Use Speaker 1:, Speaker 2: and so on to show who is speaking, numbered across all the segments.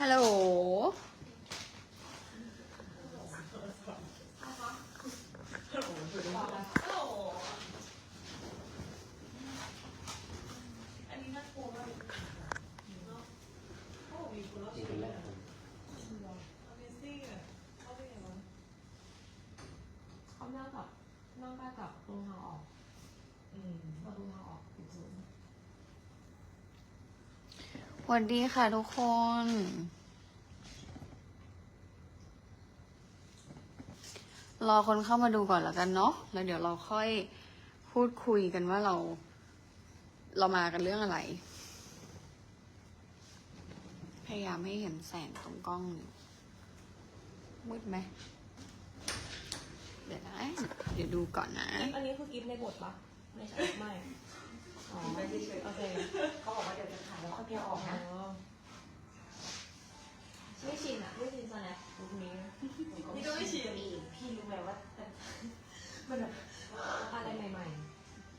Speaker 1: ฮัลโหล
Speaker 2: เขานั่งกับนั่งใกล้กับตรงทางออกประตูทางออกปิดศูนย์
Speaker 1: สวัสดีค่ะทุกคน รอคนเข้ามาดูก่อนแล้วกันเนาะแล้วเดี๋ยวเราค่อยพูดคุยกันว่าเรา เรามากันเรื่องอะไร พยายามให้เห็นแสงตรงกล้องอยู่มืดไหมเดี๋ยวนะเดี๋ยวดูก่อนนะ
Speaker 2: อันนี้คือกิฟในบทปะไม่ใช่ไม่ อ๋อโอเค
Speaker 3: เขาบอกว่าเดี๋ยวจะถ่ายแล้วค่อยเพียออก
Speaker 2: อ๋
Speaker 3: นะ
Speaker 2: อไม่ชินอะไม่ชินสแนปลุคนี้
Speaker 3: พี่ก็ไม่ชินอีกพี่รู้ไหมว่ามันมันแบบ
Speaker 2: อะไรใหม่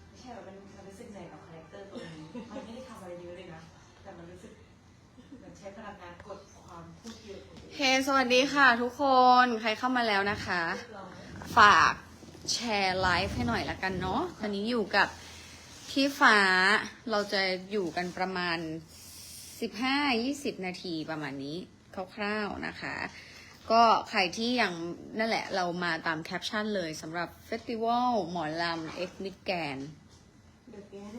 Speaker 3: ไม่ใช่แบบมันมันรู้สึกเหนื่อยกับคาแรคเตอร์ตัวนี้มันไม่ได้ทำอะไรเยอะเลยนะแต่มันรู้สึกเหมือนใช้พลังงานกดความพูดเยอะของตัวเอง
Speaker 1: เฮ้สวัสดีค่ะทุกคนใครเข้ามาแล้วนะคะ
Speaker 2: ๆลอง
Speaker 1: ฝากแชร์ไลฟ์ให้หน่อยละกันเนาะตอนนี้อยู่กับ พี่ฟ้าเราจะอยู่กันประมาณ 15-20 นาทีประมาณนี้คร่าวๆนะคะ ก็ใครที่ยังนั่นแหละเรามาตามแคปชั่นเลยสำหรับเฟสติวัลหมอลำเอ็กมิดแกน
Speaker 2: เดอะแกน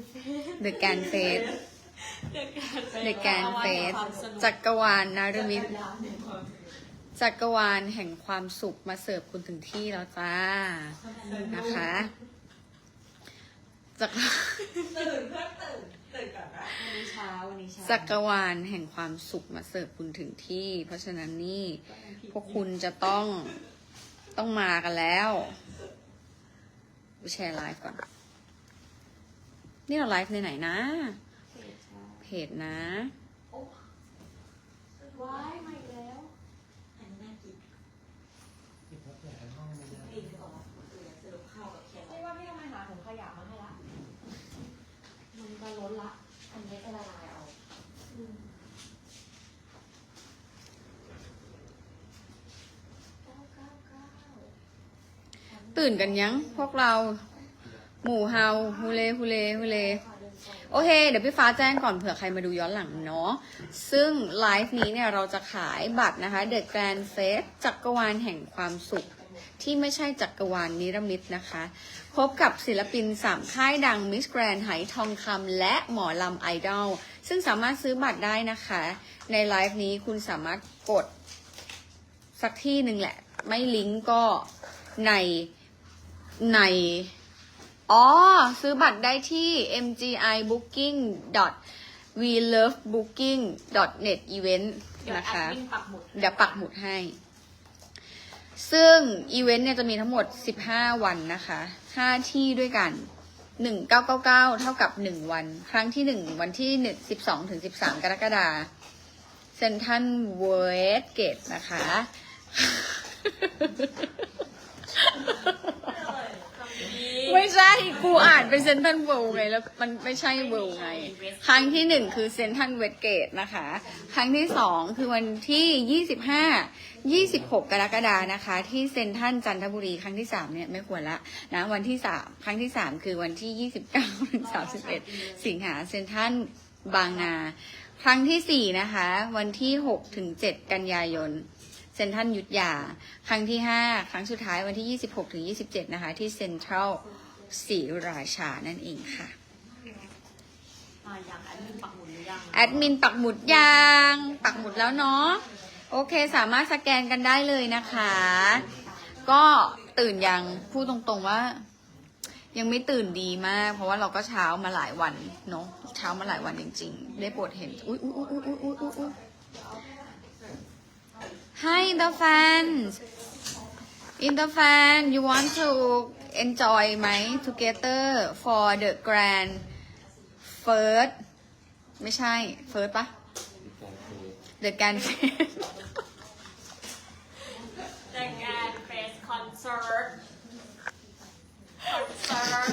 Speaker 1: The g a n f e s
Speaker 2: เดอะแกน
Speaker 1: The g a n f e s จักรวาลนารมิตจักรวาลแห่งความสุขมาเสิร์ฟคุณถึงที่แล้วจ้านะคะ จักร
Speaker 3: ตื่นเพื่อนตื่นตื่นก่อนนะ
Speaker 2: วันนี้เช้าวันนี้เช้า
Speaker 1: จักรวาลแห่งความสุขมาเสิร์ฟคุณถึงที่ เพราะฉะนั้นนี่ พวกคุณจะต้องต้องมากันแล้วไปแชร์ไลฟ์ก่อน นี่เราไลฟ์ในไหนนะ เพจนะ
Speaker 2: ว้ายมาอีกแล้ว
Speaker 3: อันนี้น่ากินกินก่อนสรุปข้าวกับแคร
Speaker 2: ไม่ว่าพี่ทำไมหาถุงขยะมาให้ละ มันจะล้นละ
Speaker 3: อันนี้จะละลายเอา
Speaker 1: ตื่นกันยัง พวกเรา หมู่เฮาฮูเลฮูเลฮูเล โอเค เดี๋ยวพี่ฟ้าแจ้งก่อนเผื่อใครมาดูย้อนหลังเนาะ ซึ่งไลฟ์นี้เนี่ยเราจะขายบัตรนะคะ The Grand Fest จักรวาลแห่งความสุข ที่ไม่ใช่จักรวาลนิรมิตนะคะ พบกับศิลปินสามค่ายดังมิสแกรนไหทองคำและหมอลำไอดอล ซึ่งสามารถซื้อบัตรได้นะคะ ในไลฟ์นี้คุณสามารถกดสักที่หนึ่งแหละ ไม่ลิงก์ก็ใน ใน อ๋อ ซื้อบัตรได้ที่ mgi booking v love booking net event
Speaker 2: เดี๋ยว
Speaker 1: นะ
Speaker 2: แอด
Speaker 1: คะ
Speaker 2: มินปักหมุด
Speaker 1: เดี๋ยวปักหมุดให้ ซึ่งอีเวนต์เนี่ยจะมีทั้งหมด 15 วันนะคะ 5 ที่ด้วยกัน 1999 เท่ากับ 1 วัน ครั้งที่ 1 วันที่1 12ถึง13 กรกฎาคมเซนทันเวสเกตนะคะ ไม่ใช่กูอ่านเป็นเซนทันเวลไงแล้วมันไม่ใช่เวลไง ครั้งที่หนึ่งคือเซนทันเวสเกตนะคะ ครั้งที่สองคือวันที่ยี่สิบห้ายี่สิบหกกรกฎานะคะ ที่เซนทันจันทบุรีครั้งที่สามเนี่ยไม่ควรละนะวันที่สามครั้งที่สามคือวันที่ยี่สิบเก้าถึงสามสิบเอ็ดสิงหาเซนทันบางนา ครั้งที่สี่นะคะ วันที่หกถึงเจ็ดกันยายน เซนทันยุทธยา ครั้งที่ห้าครั้งสุดท้ายวันที่ยี่สิบหกถึงยี่สิบเจ็ดนะคะ ที่เซ็นทรัลศรีราชานั่นเองค่ะ
Speaker 2: อ่าอย่างแอดมินปักหมุดหรือยัง
Speaker 1: แอดมินปักหมุดยางปักหมุดแล้วเนาะโอเคสามารถสแกนกันได้เลยนะคะ ก็ตื่นยังพูดตรงๆว่า ยังไม่ตื่นดีมาก เพราะว่าเราก็เช้ามาหลายวันเนาะเช้ามาหลายวันจริง ๆ ได้โปรดเห็นอุ้ยอุ้ยอุ้ยอุ้ยอุ้ยอุ้ยอุ้ย Hi the fans in the fan you want to enjoy ไหม together for the grand first ไม่ใช่ first ปะ the grand first
Speaker 2: แต่งานเฟสคอนเสิร์ตคอนเสิร์ต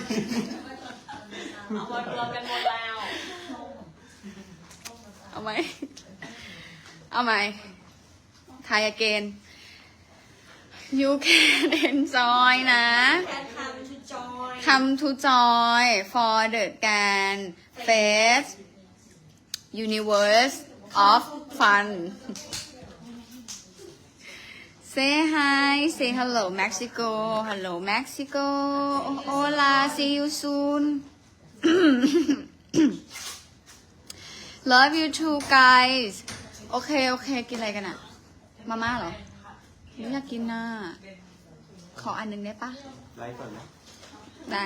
Speaker 2: เอามารวมกันหมดแล้ว
Speaker 1: เอาไหมเอาใหม่ try again you can enjoy นะ
Speaker 2: การทำชุดจอย
Speaker 1: come to joy for the grand Face Universe of Fun Say hi say hello Mexico hello Mexico hola see you soon love you too guys โอเค โอเค กินอะไรกันอะ มาม่าเหรอไม่อยากกินน่ะขออันหนึงได้ปะ
Speaker 4: ไลฟ์ก่อนไหม
Speaker 1: ได้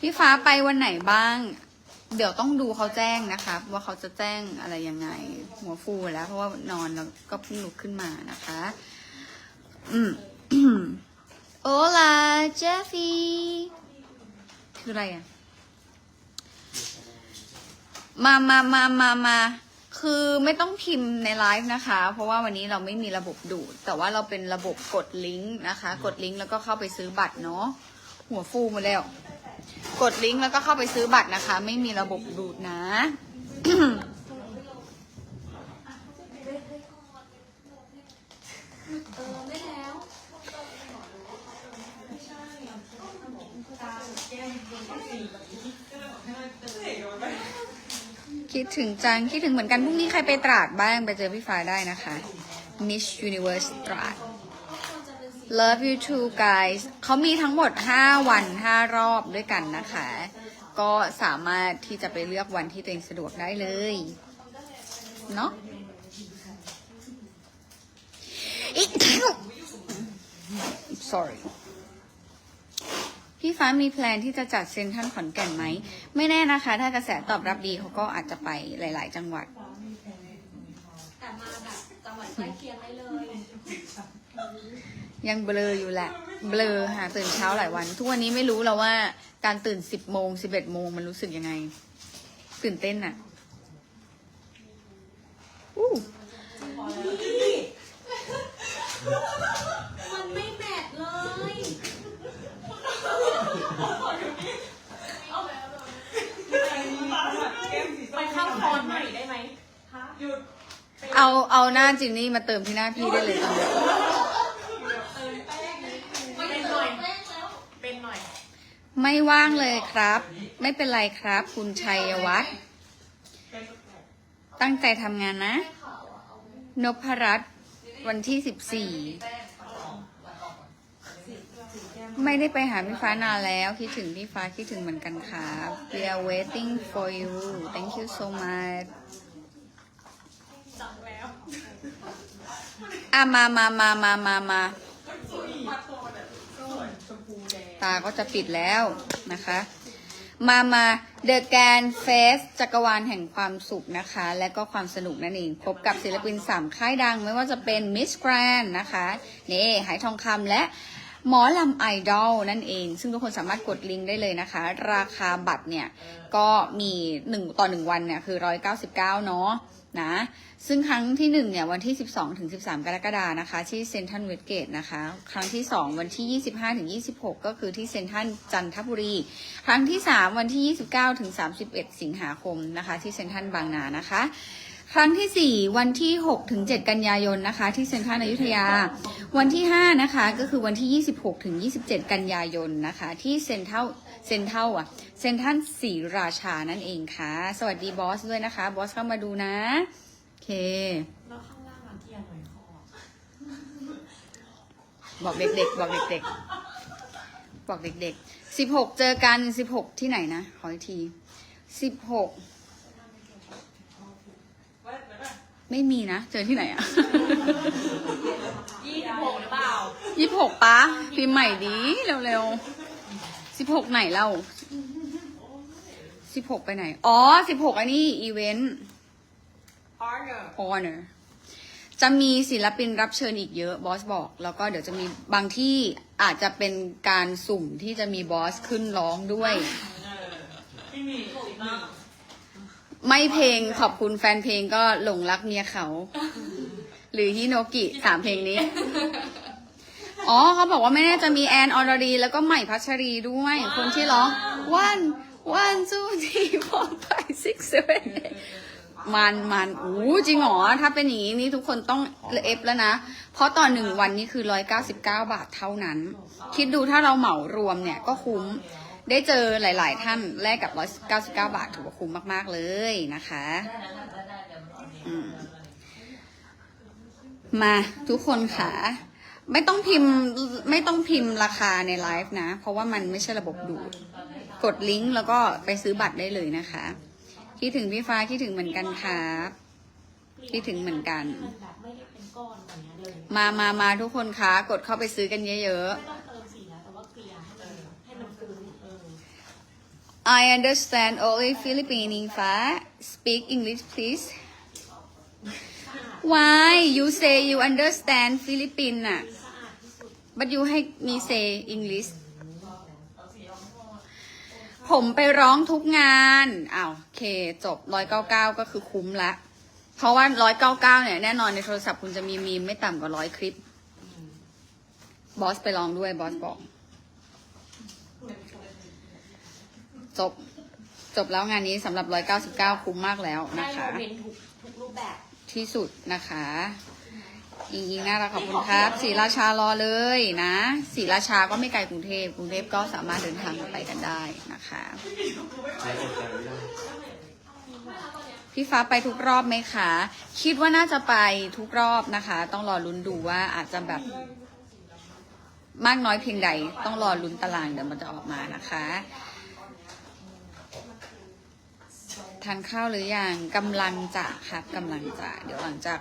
Speaker 1: พี่ฟ้าไปวันไหนบ้าง เดี๋ยวต้องดูเขาแจ้งนะคะว่าเขาจะแจ้งอะไรยังไง หัวฟูแล้ว เพราะว่านอนแล้วก็เพิ่งลุกขึ้นมานะคะ อืม โอลาเจฟฟี่คืออะไรอะมามามามามา คือไม่ต้องพิมพ์ในไลฟ์นะคะ เพราะว่าวันนี้เราไม่มีระบบดูด แต่ว่าเราเป็นระบบกดลิงก์นะคะ กดลิงก์แล้วก็เข้าไปซื้อบัตรเนาะหัวฟูหมาแล้ว กดลิงก์แล้วก็เข้าไปซื้อบัตรนะคะ ไม่มีระบบดูดนะ
Speaker 2: เออไม่แล้ว
Speaker 1: คิดถึงจัง คิดถึงเหมือนกัน พรุ่งนี้ใครไปตราดบ้างไปเจอพี่ฟ้าได้นะคะ Miss Universe ตราด Love you too guys เขามีทั้งหมด 5 วัน 5 รอบด้วยกันนะคะ ก็สามารถที่จะไปเลือกวันที่ตัวเองสะดวกได้เลย เนาะอีก sorry พี่ฟ้ามีแพลนที่จะจัดเซนทรันขอนแก่นไหม ไม่แน่นะคะ ถ้ากระแสตอบรับดีเขาก็อาจจะไปหลาย ๆ จังหวัด
Speaker 2: แต่มาแบบจังหวัดใกล้เคียงได้เลย
Speaker 1: ยังเบลออยู่แหละ เบลอค่ะตื่นเช้าหลายวัน ทุกวันนี้ไม่รู้แล้วว่าการตื่นสิบโมงสิบเอ็ดโมงมันรู้สึกยังไง ตื่นเต้นอะอู้
Speaker 2: มันไม่แมทเลย ไปเข้าคอนหน่อยได้ไหม
Speaker 1: เอาเอาหน้าจินนี่มาเติมที่หน้าพี่ได้เลยตอนนี้
Speaker 2: เป็นหน่อยเป็นหน่อย
Speaker 1: ไม่ว่างเลยครับ ไม่เป็นไรครับ คุณชัยวัฒน์ตั้งใจทำงานนะ นพรัตน์วันที่สิบสี่ไม่ได้ไปหาพี่ฟ้านานแล้ว คิดถึงพี่ฟ้าคิดถึงเหมือนกันครับ We are waiting for you thank you so much
Speaker 2: จังแล้ว
Speaker 1: อะมามามามามามา ตาก็จะปิดแล้วนะคะ มามา The Gan Fest จักรวาลแห่งความสุขนะคะ และก็ความสนุกนั่นเอง พบกับศิลปินสามค่ายดังไม่ว่าจะเป็น Miss Grand นะคะนี่หายทองคำและหมอลำไอดอลนั่นเอง ซึ่งทุกคนสามารถกดลิงก์ได้เลยนะคะ ราคาบัตรเนี่ย ก็มี 1 ต่อ 1 วันเนี่ย คือ 199 เนาะ นะ ซึ่งครั้งที่1เนี่ยวันที่ 12ถึง13 กรกฎานะคะ ที่เซนทันเวสเกตนะคะ ครั้งที่ 2 วันที่ 25ถึง26 ก็คือที่เซนทันจันทบุรี ครั้งที่ 3 วันที่ 29ถึง31 สิงหาคมนะคะ ที่เซนทันบางนานะคะ ครั้งที่ 4 วันที่6ถึง7กันยายนนะคะ ที่เซ็นทรัลอยุธยา วันที่ 5 นะคะ ก็คือวันที่ 26ถึง27 กันยายนนะคะ ที่เซ็นทรัลเซ็นทรัลอะเซ็นทรัลศรีราชานั่นเองค่ะ สวัสดีบอสด้วยนะคะ บอสเข้ามาดูนะ โอเค
Speaker 3: แล้วข้างล่างมันเที่ยงหน่อยคอ
Speaker 1: บอกเด็กๆ บอกเด็กๆ บอกเด็กๆ 16 เจอกัน 16 ที่ไหนนะ ขออีกที 16 ไม่มีนะ เจอที่ไหนอะ
Speaker 2: ยี่สิบหกหรือเปล่า
Speaker 1: ยี่หกปะพิมพ์ใหม่ดีเร็วๆสิบหกไหนเล่าสิบหกไปไหน อ๋อสิบหกอันนี้อีเวนต์
Speaker 2: Honor
Speaker 1: honor จะมีศิลปินรับเชิญอีกเยอะบอสบอก แล้วก็เดี๋ยวจะมีบางที่อาจจะเป็นการสุ่มที่จะมีบอสขึ้นร้องด้วย
Speaker 3: พี่มีอีกหนึ่ง
Speaker 1: ไม่เพลงขอบคุณแฟนเพลงก็หลงรักเมียเขา หรือฮิโนกิสามเพลงนี้ อ๋อเขาบอกว่าไม่แน่จะมีแอนอรดี แล้วก็ใหม่พัชรีด้วย คนที่ร้อง one one two three four five six seven มันมันอู้จริงเหรอถ้าเป็นอย่างนี้นี่ทุกคนต้องเอฟแล้วนะ เพราะต่อหนึ่งวันนี้คือร้อยเก้าสิบเก้าบาทเท่านั้น คิดดูถ้าเราเหมารวมเนี่ยก็คุ้ม ได้เจอหลาย ๆ ท่านแลกกับร้อยเก้าสิบเก้าบาทถือว่าคุ้มมาก ๆ เลยนะคะมมาทุกคนค่ะ ไม่ต้องพิมพ์ไม่ต้องพิมพ์ราคาในไลฟ์นะ เพราะว่ามันไม่ใช่ระบบดูด กดลิงก์แล้วก็ไปซื้อบัตรได้เลยนะคะ คิดถึงพี่ฟ้าคิดถึงเหมือนกันครับคิดถึงเหมือนกัน
Speaker 2: มา
Speaker 1: มามาทุกคนคะกดเข้าไปซื้อกันเยอะ
Speaker 2: ไ I
Speaker 1: understand only Philippine ฟ้า speak English please Why you say you understand Philippine น่ะ
Speaker 2: สะอาดที่สุด
Speaker 1: but you ให้ me say English ผมไปร้องทุกงานอ้าวโอเค จบร้อยเก้าเก้าก็คือคุ้มละ เพราะว่าร้อยเก้าเก้าเนี่ย แน่นอนในโทรศัพท์คุณจะมีมีมไม่ต่ำกว่าร้อยคลิป บอสไปลองด้วยบอสบอก จบจบแล้วงานนี้สำหรับร้อยเก้าสิบเก้าคุ้มมากแล้ว
Speaker 2: ได้
Speaker 1: นะ
Speaker 2: โม
Speaker 1: คะ
Speaker 2: เมนต์ทุกทุกรูปแบบ
Speaker 1: ที่สุดนะคะอิงอิงน่ารักขอบคุณครับศรีราชารอเลยนะศรีราชาก็ไม่ไกลกรุงเทพกรุงเทพก็สามารถเดินทางไปกันได้นะคะพี่ฟ้าไปทุกรอบไหมคะ คิดว่าน่าจะไปทุกรอบนะคะ ต้องรอลุ้นดูว่าอาจจะแบบ มากน้อยเพียงใด ต้องรอลุ้นตารางเดี๋ยวมันจะออกมานะคะ ทานข้าวหรือยังกำลังจะครับกำลังจะเดี๋ยวหลังจาก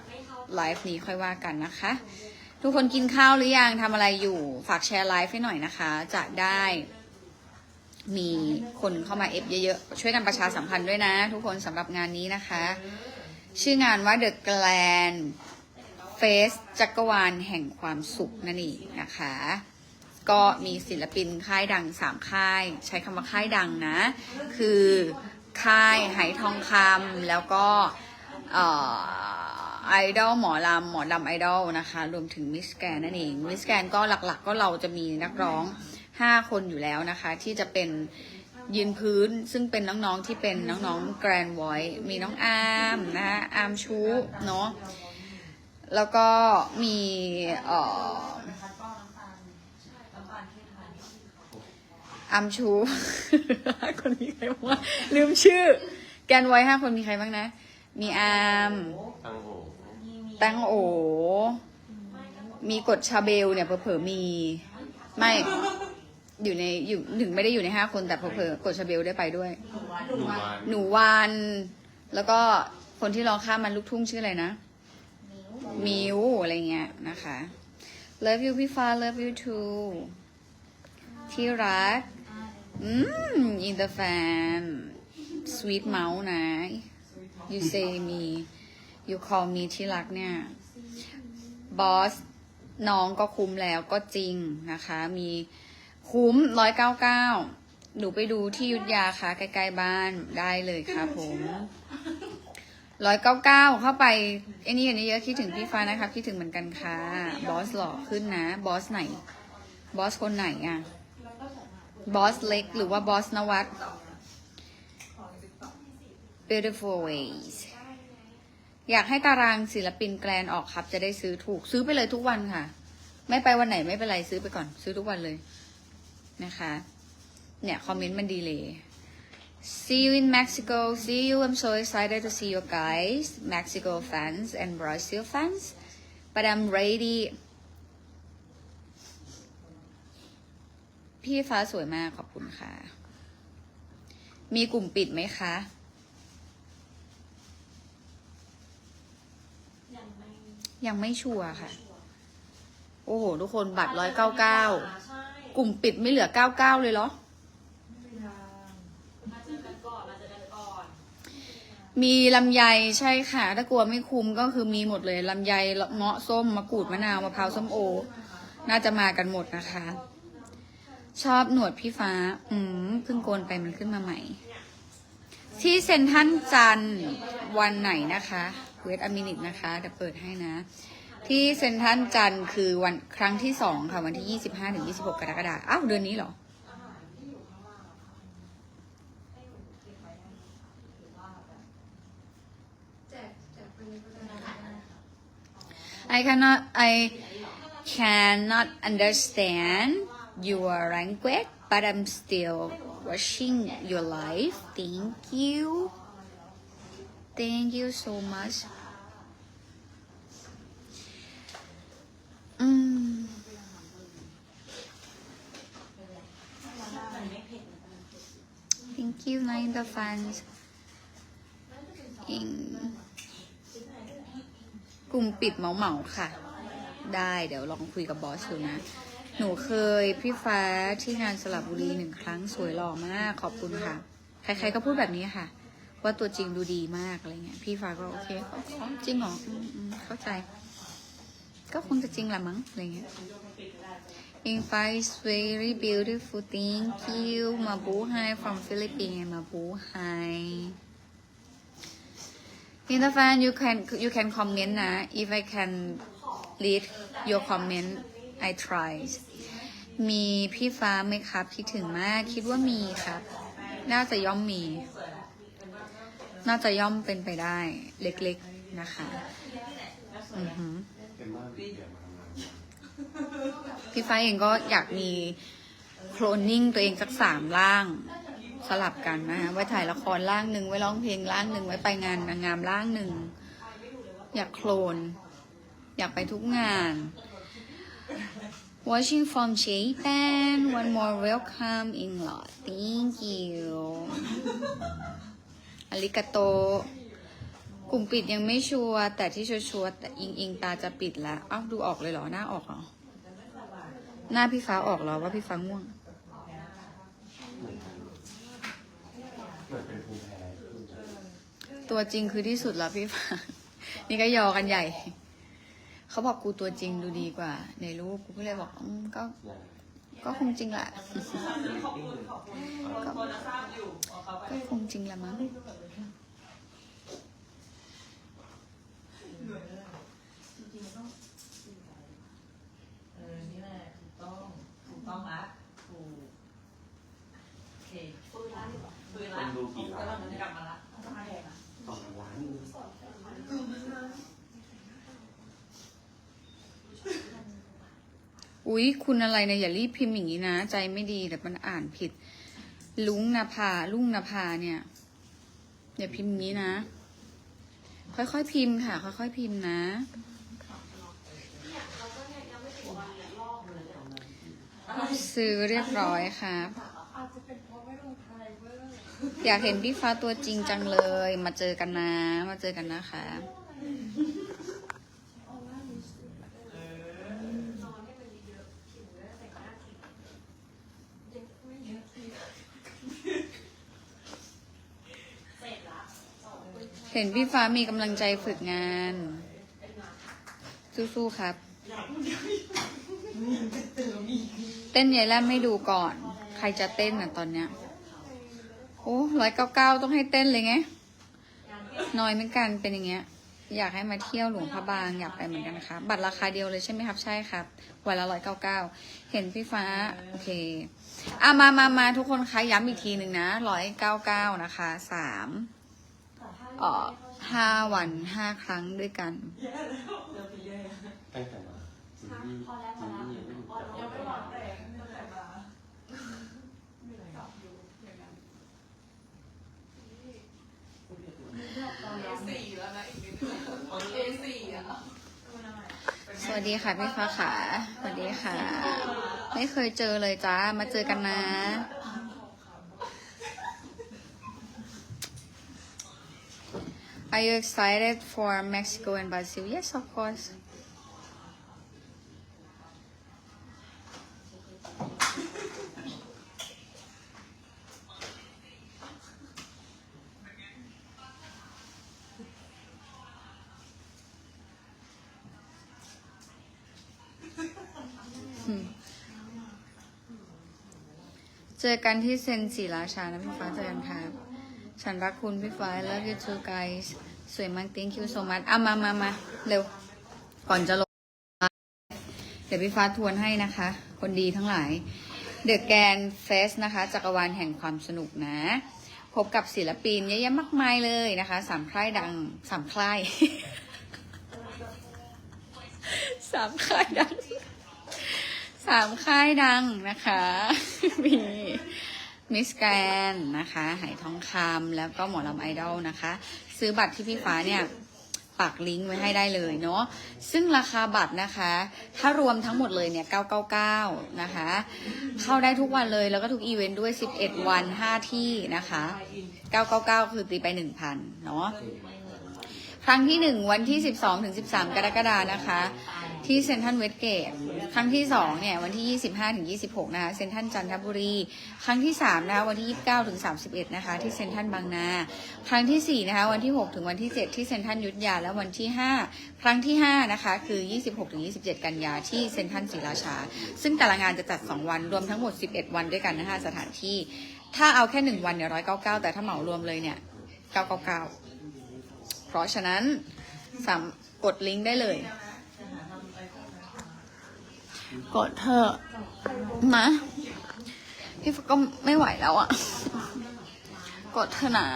Speaker 1: ไลฟ์นี้ค่อยว่ากันนะคะ ทุกคนกินข้าวหรือยังทำอะไรอยู่ฝากแชร์ไลฟ์ให้หน่อยนะคะ จะได้ มีคนเข้ามาเอฟเยอะๆ ช่วยกันประชาสัมพันธ์ด้วยนะ ทุกคนสำหรับงานนี้นะคะ ชื่องานว่า The Grand Face จักรวาลแห่งความสุขนั่นเองนะคะ ก็มีศิลปินค่ายดังสามค่าย ใช้คำว่าค่ายดังนะ คือ ค่ายไหทองคำแล้วก็ไอดอลหมอลำหมอลำไอดอลนะคะ รวมถึงมิสแกนนั่นเองมิสแกนก็หลักๆ ก็เราจะมีนักร้อง 5 คนอยู่แล้วนะคะ ที่จะเป็นยืนพื้นซึ่งเป็นน้องๆที่เป็นน้องๆแกรนไวท์มีน้องอาร์มนะคะอาร์มชูเนาะแล้วก็มีเอ่อ
Speaker 3: คัดป้อนน้ำตาลน้ำตาลเทศไทย
Speaker 1: อัมชูคนมีใครบ้างวะลืมชื่อ แกนไว้ห้าคนมีใครบ้างนะ มีอาร์ม
Speaker 4: ตังโอ
Speaker 1: ตังโอ มีกดชาเบลเนี่ยเผลอๆมี ไม่อยู่ในอยู่ถึงไม่ได้อยู่ในห้าคนแต่เผลอๆกดชาเบลได้ไปด้วย
Speaker 4: ดูวาน
Speaker 1: หนูวานแล้วก็คนที่ร้องข้ามมันลูกทุ่งชื่ออะไรนะ มิวอะไรเงี้ยนะคะ love you พี่ฟ้า love you too ที่รัก อืม in the fan sweet mouth นะ you say me you call me ที่รักเนี่ยบอสน้องก็คุ้มแล้วก็จริงนะคะ มีคุ้มร้อยเก้าเก้าหนูไปดูที่ยุทธยาค่ะใกล้ๆบ้านได้เลยครับผมร้อยเก้าเก้าเข้าไปไอ้นี่อันนี้เยอะคิดถึงพี่ฟ้านะคะคิดถึงเหมือนกันค่ะ บอสหล่อขึ้นนะ บอสไหน บอสคนไหนอะ บอสเล็กหรือว่าบอสนวัต beautiful ways อยากให้ตารางศิลปินแกรนออกครับ จะได้ซื้อถูกซื้อไปเลยทุกวันค่ะ ไม่ไปวันไหนไม่เป็นไรซื้อไปก่อน ซื้อทุกวันเลยนะคะ เนี่ยคอมเมนต์มันดีเลย See you in Mexico. See you. I'm so excited to see you guys, Mexico fans and Brazil fans. But I'm ready. พี่ฟ้าสวยมากขอบคุณค่ะ มีกลุ่มปิดไหมคะ
Speaker 2: ยังไม่
Speaker 1: ยังไม่ชัวร์ค่ะ โอ้โห ทุกคนบัตรร้อยเก้าเก้า
Speaker 2: ใช่
Speaker 1: กลุ่มปิดไม่เหลือเก้าเก้าเลยเหรอ
Speaker 2: มาเจอกันก่อนมาเจอกันก่อน
Speaker 1: มีลำไยใช่ค่ะ ถ้ากลัวไม่คุ้มก็คือมีหมดเลยลำไยเงาะส้มมะกรูดมะนาวมะพร้าวส้มโอ น่าจะมากันหมดนะคะ ชอบหนวดพี่ฟ้า อืมเพิ่งโกนไปมันขึ้นมาใหม่ ที่เซนทรัลจันวันไหนนะคะเวทอมินิตนะคะเดี๋ยวเปิดให้นะ ที่เซนทรัลจันคือวันครั้งที่สองค่ะ วันที่ยี่สิบห้าถึงยี่สิบหกกรกฎาคมอ้าวเดือนนี้เหรอ I cannot I cannot understand your language but I'm still watching your life thank you thank you so much อืม thank you nine the fans กลุ่มปิดเหมาเหมาๆค่ะ ได้เดี๋ยวลองคุยกับบอสดูนะ หนูเคยพี่ฟ้าที่งานสลับบุรีหนึ่งครั้งสวยหล่อมากขอบคุณค่ะ ใคร ๆก็พูดแบบนี้ค่ะ ว่าตัวจริงดูดีมากอะไรเงี้ยพี่ฟ้าก็โอเคจริงเหรอเข้าใจ ก็คงจะจริงแหละมั้งอะไรเงี้ย In Fai is very beautiful. Thank you. Mabuhay from Philippines. Mabuhay. In the fan, you can you can comment นะ If I can read your comment, I try. มีพี่ฟ้าไหมครับ คิดถึงมาก คิดว่ามีครับ น่าจะย่อมมี น่าจะย่อมเป็นไปได้ เล็กๆนะคะอือหือพี่ฟ้าเองก็อยากมีโคลนนิ่งตัวเองสักสามร่างสลับกันนะคะไว้ถ่ายละครร่างหนึ่งไว้ร้องเพลงร่างหนึ่งไว้ไปงานนางงามร่างหนึ่งอยากโคลน อยากไปทุกงาน Watching from Japan one more welcome in lot thank you อาริกาโต กลุ่มปิดยังไม่ชัวร์แต่ที่ชัวร์ๆแต่อิงอิงตาจะปิดแล้วอ้าวดูออกเลยเหรอ หน้าออกเหรอ หน้าพี่ฟ้าออกเหรอว่าพี่ฟ้าง่วง
Speaker 4: เหมือนเป็นภูมิแพ้ขึ้น
Speaker 1: ตัวจริงคือที่สุดแล้วพี่ฟ้า นี่ก็ยอกันใหญ่ เขาบอกกูตัวจริงดูดีกว่า ในรูปกูก็เลยบอกอืมก็ก็คงจริงแหละ ก็คงจริงละมั้ง
Speaker 3: เออ นี่แหละถูกต้อง ถูกต้องละถูกโอเคฟื้นละดีกว่าฟื้น
Speaker 4: ค
Speaker 3: ละ
Speaker 4: นดูกี่ล้าน
Speaker 3: แล้วมันกลับมาละต้องมาแทนละ
Speaker 4: ต่อล้านหนึ่ง
Speaker 1: อุ๊ย คุณอะไรนะอย่ารีบพิมพ์อย่างนี้นะ ใจไม่ดีแต่มันอ่านผิด ลุงนภาลุงนภาเนี่ยอย่าพิมพ์อย่างนี้นะ ค่อยๆพิมพ์ค่ะ ค่อยๆพิมพ์นะ ซื้อเรียบร้อยครับ อยากเห็นพี่ฟ้าตัวจริงจังเลย มาเจอกันนะ มาเจอกันนะคะ เห็นพี่ฟ้ามีกำลังใจฝึกงาน สู้ๆครับ เต้นยายแล่ไม่ดูก่อน ใครจะเต้นอะตอนเนี้ย โอ้ร้อยเก้าเก้าต้องให้เต้นเลยไงน้อยเหมือนกันเป็นอย่างเงี้ย อยากให้มาเที่ยวหลวงพระบางอยากไปเหมือนกันครับบัตรราคาเดียวเลยใช่ไหมครับ ใช่ครับวันละร้อยเก้าเก้าเห็นพี่ฟ้า โอเคอะมามามาทุกคนคะย้ำอีกทีหนึ่งนะร้อยเก้าเก้านะคะสาม เอ่อห้าวันห้าครั้งด้วยกัน
Speaker 4: ตั้งแต่มาจิมมี่จิมมี่ยังไม่อยู่แต่
Speaker 3: ยังไม่วางแผนตั้งแต่มา
Speaker 1: สวัสดีค่ะพี่ฟ้าขาสวัสดีค่ะ ไม่เคยเจอเลยจ้า มาเจอกันนะ Are you excited for Mexico and Brazil? Yes, of course. Hmm. เจอกันที่เซนสีราชานะพี่ฟ้าเจอกันครับ ฉันรักคุณพี่ฟ้า love you too guys สวยมาก thank you so much อะมามามาเร็ว ก่อนจะลง เดี๋ยวพี่ฟ้าทวนให้นะคะ คนดีทั้งหลาย The g a n Fest นะคะ จักรวาลแห่งความสนุกนะ พบกับศิลปินเยอะแยะมากมายเลยนะคะ สามค่ายดัง สามค่าย สามค่ายดัง สามค่ายดังนะคะ มีมิสแกรนนะคะไหทองคำแล้วก็หมอลำไอดอลนะคะ ซื้อบัตรที่พี่ฟ้าเนี่ยปักลิงก์ไว้ให้ได้เลยเนาะ ซึ่งราคาบัตรนะคะ ถ้ารวมทั้งหมดเลยเนี่ย 999 นะคะ เข้าได้ทุกวันเลย แล้วก็ทุกอีเวนต์ด้วย 11 วัน 5 ที่นะคะ 999 คือตีไป 1,000 เนาะ ครั้งที่ 1 วันที่ 12 ถึง 13 กรกฎานะคะ ที่เซ็นทรัลเวสเกตครั้งที่2เนี่ยวันที่ 25ถึง26 นะคะเซ็นทรัลจันทบุรี ครั้งที่3นะคะวันที่ 29ถึง31 นะคะ ที่เซ็นทรัลบางนา ครั้งที่4นะคะวันที่ 6 ถึงวันที่ 7 ที่เซ็นทรัลยุทธยา และวันที่ 5 ครั้งที่5นะคะคือ 26ถึง27 กันยาที่เซ็นทรัลศรีราชา ซึ่งแต่ละงานจะจัด 2 วันรวมทั้งหมด 11 วันด้วยกันนะคะสถานที่ ถ้าเอาแค่ 1 วันเนี่ย199 แต่ถ้าเหมารวมเลยเนี่ย999 เพราะฉะนั้นสามกดลิงก์ได้เลย กดเถอนะพี่ฟก็ไม่ไหวแล้วอะ่ะกดเถอะนะ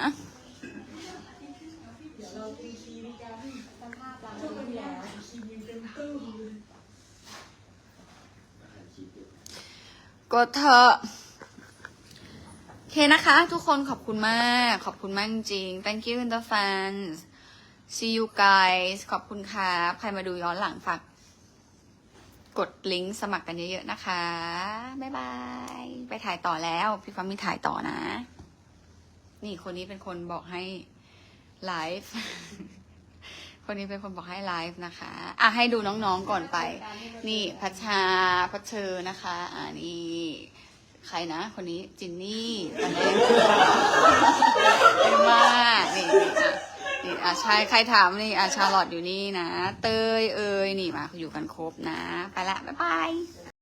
Speaker 1: กดเถอะโอเคนะคะ ทุกคนขอบคุณมาก ขอบคุณมากจริง thank you in the fans see you guys ขอบคุณครับ ใครมาดูย้อนหลังฝาก กดลิงก์สมัครกันเยอะๆนะคะ บ๊ายบาย ไปถ่ายต่อแล้ว พี่ฟ้ามีถ่ายต่อนะ นี่คนนี้เป็นคนบอกให้ไลฟ์คนนี้เป็นคนบอกให้ไลฟ์นะคะ อะให้ดูน้องๆก่อนไป นี่พัชชาพัชเชอร์นะคะ อ่านี่ใครนะ คนนี้จินนี่ตอนนี้เอ็มมานี่ นี่อะใช่ใครถามนี่อะชาลอตอยู่นี่นะ เตยเอยนี่มาอยู่กันครบนะ ไปละ บ๊ายบาย